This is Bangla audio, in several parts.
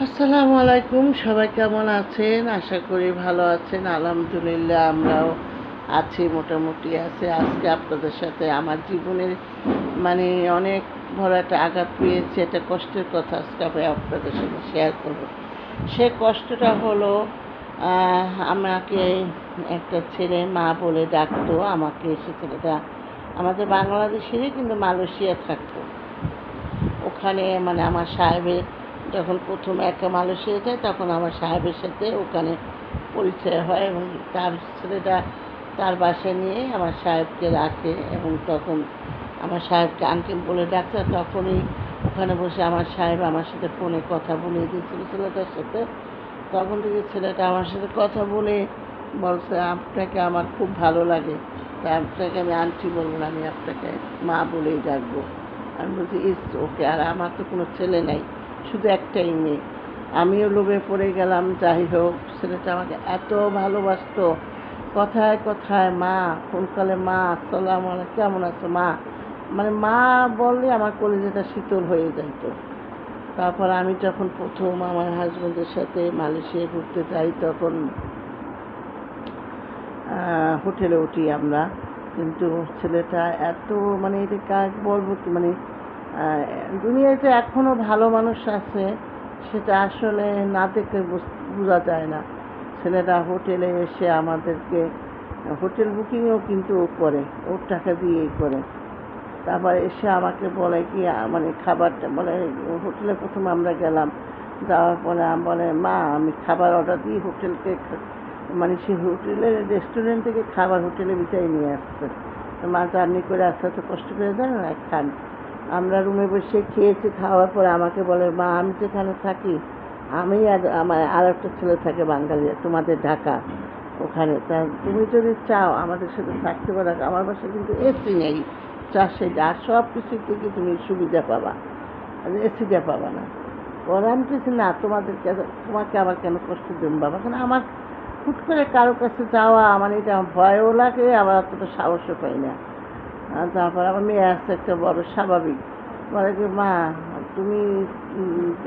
আসসালামু আলাইকুম, সবাই কেমন আছেন? আশা করি ভালো আছেন। আলহামদুলিল্লাহ আমরাও আছি, মোটামুটি আছে। আজকে আপনাদের সাথে আমার জীবনের মানে অনেক বড় একটা আঘাত পেয়েছে, একটা কষ্টের কথা আজকে আমি আপনাদের সাথে শেয়ার করব। সে কষ্টটা হলো আমাকে একটা ছেলে, মা বলে ডাকতো, আমাকে সে ছেলেটা আমাদের বাংলাদেশেরই কিন্তু মালয়েশিয়া থাকতো। ওখানে মানে আমার সাহেবের যখন প্রথম একা মালয়েশিয়া যায় তখন আমার সাহেবের সাথে ওখানে পরিচয় হয় এবং তার ছেলেটা তার বাসায় নিয়ে আমার সাহেবকে রাখে এবং তখন আমার সাহেবকে আঙ্কেল বলে ডাকতে তখনই ওখানে বসে আমার সাহেব আমার সাথে ফোনে কথা বলে দিয়েছিল ছেলেটার সাথে। তখন থেকে ছেলেটা আমার সাথে কথা বলে বলছে, আপনাকে আমার খুব ভালো লাগে। তা আপনাকে আমি আন্টি বলব না, আমি আপনাকে মা বলেই ডাকবো। আমি বলছি, ইস, ওকে, আর আমার তো কোনো ছেলে নাই। শুধু একটাই মেয়ে আমিও লোভে পড়ে গেলাম, যাই হোক, ছেলেটা আমাকে এত ভালোবাসতো। কথায় কথায়, মা ফোনকালে মা, আসসালাম কেমন আছো মা? মানে মা বললে আমার কলেজেটা শীতল হয়ে যাইতো। তারপর আমি যখন প্রথম আমার হাজব্যান্ডের সাথে মালয়েশিয়া ঘুরতে যাই, তখন হোটেলে উঠি আমরা। কিন্তু ছেলেটা এত মানে এটা কাজ বলব মানে দুনিয়াতে এখনও ভালো মানুষ আছে, সেটা আসলে না দেখলে বুঝ- যায় না। ছেলেরা হোটেলে এসে আমাদেরকে, হোটেল বুকিংও কিন্তু ও করে, ওর টাকা দিয়েই করে। তারপর এসে আমাকে বলে কি মানে খাবারটা, বলে হোটেলে প্রথম আমরা গেলাম, যাওয়ার পরে বলে, মা, আমি খাবার অর্ডার দিই হোটেলকে মানে সে হোটেলের রেস্টুরেন্ট থেকে খাবার হোটেলে বিটাই নিয়ে আসছে। মা, জার্নি করে আসতে তো কষ্ট করে দেন খান। আমরা রুমে বসে খেয়েছি, খাওয়ার পরে আমাকে বলে, মা, আমি যেখানে থাকি। আমি আর আমার আর একটা ছেলে থাকে বাঙালি, তোমাদের ঢাকা ওখানে। তা তুমি যদি চাও আমাদের সাথে থাকতে পারো। আমার বাসায় কিন্তু এসি নেই চাষে যা সব কিছু থেকে তুমি সুবিধা পাবা। আর এসিটা পাবা না। পরে আমি কিছু না, তোমাদেরকে তোমাকে আবার কেন কষ্ট দেব বাবা? কেন আমার হুট করে কারও কাছে যাওয়া, আমার এটা ভয়ও লাগে আবার অতটা সাহসও পাই না। তারপর আমার মেয়ে আসছে একটা বড় স্বাভাবিক। বলে কি, মা, তুমি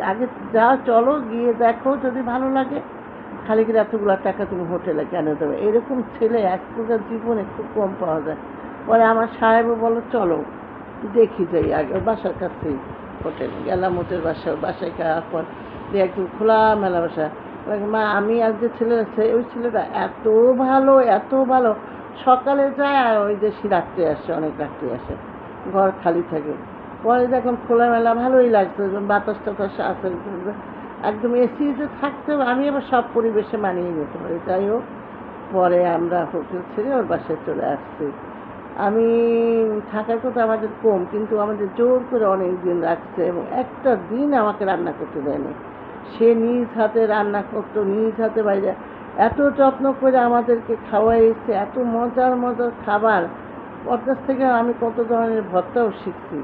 আগে যা চলো, গিয়ে দেখো যদি ভালো লাগে। খালি কি এতগুলো টাকা তুমি হোটেলে কেন দেবে? এরকম ছেলে আজকালকার জীবনে খুব কম পাওয়া যায়। পরে আমার সাহেবও বলো চলো, দেখি যাই আগে বাসার কাছেই হোটেল। গেলাম ওদের বাসা, বাসায় খাওয়ার পর দিয়ে একদম খোলা মেলা বাসা মা, আমি আর যে ছেলে আছে ওই ছেলেটা এত ভালো এত ভালো সকালে যায় আর ওই যে রাত্রে আসে, অনেক রাত্রে আসে, ঘর খালি থাকে। পরে যখন খোলামেলা ভালোই লাগছে বাতাস টাতাস আসে একদম এসি এসিতে থাকতে আমি আবার সব পরিবেশে মানিয়ে নিতে পারি। যাই হোক, পরে আমরা হোটেল ছেড়ে ওর বাসায় চলে আসছি। আমি থাকার কথা আমাদের কম, কিন্তু আমাদের জোর করে অনেক দিন রাখছে এবং একটা দিন আমাকে রান্না করতে দেয়নি। সে নিজ হাতে রান্না করতো, নিজ হাতে বাইরে এত যত্ন করে আমাদেরকে খাওয়াইছে এত মজার মজার খাবার। কাছ থেকে আমি কত ধরনের ভর্তাও শিখছি।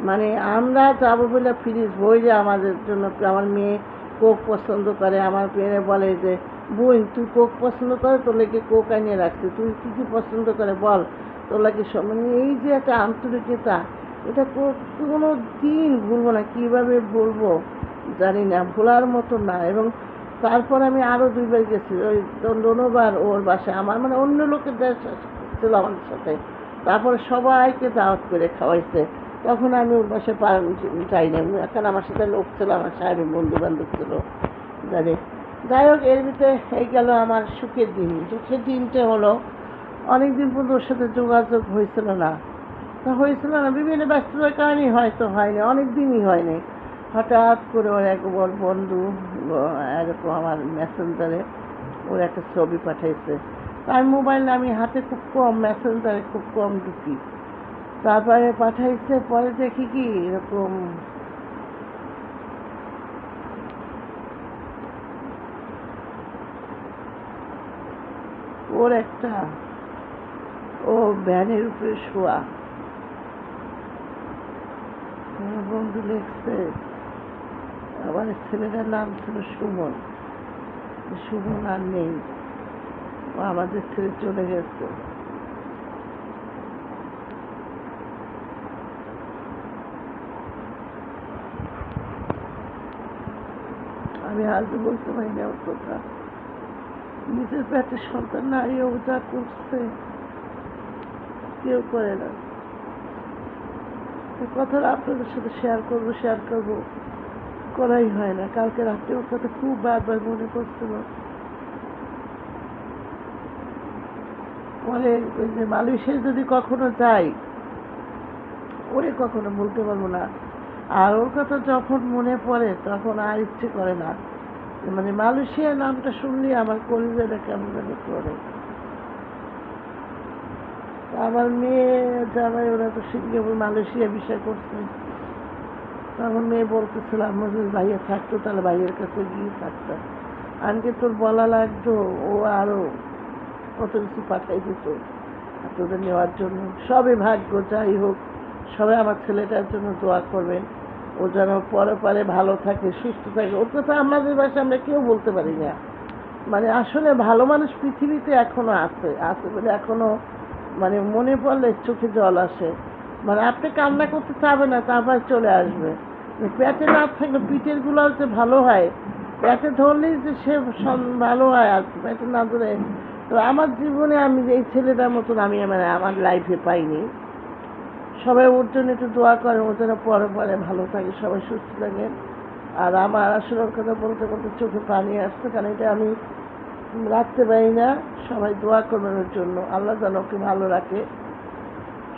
মানে আমরা যাব বলে ফ্রিজ বইলে আমাদের জন্য, আমার মেয়ে কোক পছন্দ করে, আমার মেয়ে বলে যে, বোন, তুই কোক পছন্দ করে, তোর লেগে কোক আনিয়ে রাখছি। তুই কী কী পছন্দ করে বল? তোর লাগে মানে এই যে একটা আন্তরিকতা, এটা কোনো দিন ভুলবো না। কীভাবে বলব জানি না, ভোলার মতো না। এবং তারপর আমি আরও দুইবার গেছি, ওই দণ্ডবার ওর বাসায়, আমার মানে অন্য লোকের ছিল আমার সাথে। তারপরে সবাইকে দাওয়াত করে খাওয়াইছে। তখন আমি ওর বাসায় পা চাই না এখন আমার সাথে লোক ছিল, আমার সাহেবের বন্ধু বান্ধব ছিল জানি যাই হোক, এর ভিতরে এই গেল আমার সুখের দিন। দুঃখের দিনটা হলো অনেক দিন পর্যন্ত ওর সাথে যোগাযোগ হয়েছিল না। তা হয়েছিল না, বিভিন্ন ব্যস্ততার কারণেই হয়তো হয়নি অনেক দিনই হয়নি। হঠাৎ করে ওর এক ওর বন্ধু এরকম আমার মেসেঞ্জারে ওর একটা ছবি পাঠাইছে। তার মোবাইল আমি হাতে খুব কম মেসেঞ্জারে খুব কম ঢুকি। তারপরে পাঠাইছে, পরে দেখি কি এরকম ওর একটা, ও ভ্যানের উপরে শোয়া। বন্ধু লিখছে আমার ছেলেটার নাম ছিল সুমন। সুমন আর নেই। ও আমাদের ছেলে চলে গেছে। আমি আজ বলতে পারি না ওর কথা। নিজের পেটের সন্তান নারীও যা করছে, কেউ করে না। কথাটা আপনাদের সাথে শেয়ার করব শেয়ার করব। করাই হয় না। কালকে রাত্রে ওর কথা খুব বারবার মনে পড়ছিল। পরে ওই যে মালয়েশিয়ায় যদি কখনো যাই, ওরে কখনো বলতে পারব না। আর ওর কথা যখন মনে পড়ে, তখন আর ইচ্ছে করে না। মানে মালয়েশিয়া নামটা শুনলে আমার কলিজাটা কেমন জানি করে আমার মেয়ে জামাই, ওরা তো সিঙ্গাপুর মালয়েশিয়া বিষয় করছে। তো আমার মেয়ে বলতেছিল, আমার যদি ভাইয়া থাকতো তাহলে ভাইয়ের কাছে গিয়ে থাকতাম। আনকে তোর বলা লাগতো, ও আরও কত কিছু পাঠাই দিত তোদের নেওয়ার জন্য। সবই ভাগ্য, যাই হোক সবাই আমার ছেলেটার জন্য দোয়া করবেন। ও যেন পরে পরে ভালো থাকে, সুস্থ থাকে। ওর কথা আমাদের বাসায় আমরা কেউ বলতে পারি না। মানে আসলে ভালো মানুষ পৃথিবীতে এখনও আছে আছে বলে এখনও মানে মনে পড়লে চোখে জল আসে। মানে আপনি কান্না করতে চাবেন না, তারপর চলে আসবে। পেটে না থাকলে পিঠেরগুলো যে ভালো হয়, পেটে ধরলেই যে সে ভালো হয় আর পেটে না ধরে, তো আমার জীবনে আমি এই ছেলেটার মতন আমি মানে আমার লাইফে পাইনি। সবাই ওর জন্য একটু দোয়া করে, ওর যেন পরে পরে ভালো থাকে, সবাই সুস্থ থাকে। আর আমার আসলে ওর কথা বলতে বলতে চোখে পানি আসছে, কারণ এটা আমি রাখতে পারি না। সবাই দোয়া করবেন ওর জন্য। আল্লাহ যেন ওকে ভালো রাখে।